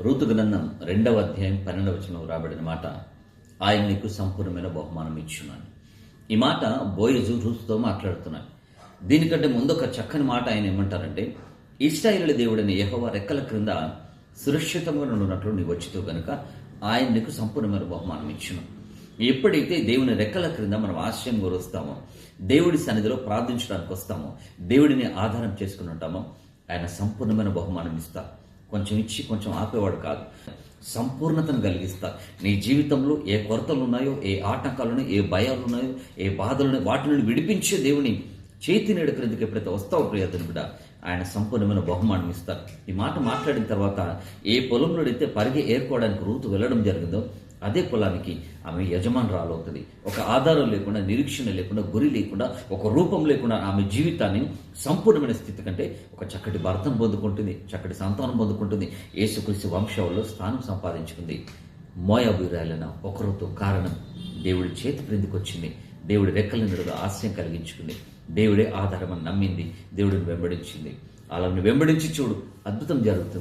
Ruth గ్రంథం రెండవ అధ్యాయం పన్నెండవ వచనం రాబడిన మాట ఆయన నీకు సంపూర్ణమైన బహుమానం ఇచ్చున్నాను ఈ మాట బోయజు రూతుతో మాట్లాడుతున్నాను దీనికంటే ముందు ఒక చక్కని మాట ఆయన ఏమంటారంటే ఇస్రాయేలు దేవుడైన యహోవ రెక్కల క్రింద సురక్షితంగా ఉన్నట్లు నీ వచ్చితో గనుక ఆయన నీకు సంపూర్ణమైన బహుమానం ఇచ్చును. ఎప్పుడైతే దేవుని రెక్కల క్రింద మనం ఆశ్రయం కోరుస్తామో దేవుడి సన్నిధిలో ప్రార్థించడానికి వస్తామో దేవుడిని ఆధారం చేసుకుని ఉంటామో ఆయన సంపూర్ణమైన బహుమానం ఇస్తారు కొంచెం ఇచ్చి కొంచెం ఆపేవాడు కాదు. సంపూర్ణతను కలిగిస్తా. నీ జీవితంలో ఏ కొరతలు ఉన్నాయో ఏ ఆటంకాలు ఉన్నాయో ఏ భయాలు ఉన్నాయో ఏ బాధలు ఉన్నాయో వాటి నుండి విడిపించే దేవుని చేతి నేడు క్రిందకి ఎప్పుడైతే వస్తావు ప్రియతను కూడా ఆయన సంపూర్ణమైన బహుమానం ఇస్తారు. ఈ మాట మాట్లాడిన తర్వాత ఏ పొలంలో అయితే పరిగి ఏర్కోవడానికి రూతు వెళ్ళడం జరిగిందో అదే కులానికి ఆమె యజమానురాలు అవుతుంది ఒక ఆధారం లేకుండా నిరీక్షణ లేకుండా గురి లేకుండా ఒక రూపం లేకుండా ఆమె జీవితాన్ని సంపూర్ణమైన స్థితి కంటే ఒక చక్కటి భర్తం పొందుకుంటుంది చక్కటి సంతానం పొందుకుంటుంది. యేసుక్రీస్తు వంశంలో స్థానం సంపాదించుకుంది. మోయాబురాలన ఒకరితో కారణం దేవుడి చేతి క్రిందికి వచ్చింది. దేవుడి రెక్కల నిడుగా ఆశయం కలిగించుకుంది. దేవుడే ఆధారమని నమ్మింది. దేవుడిని వెంబడించింది. అలా వెంబడించి చూడు అద్భుతం జరుగుతుంది.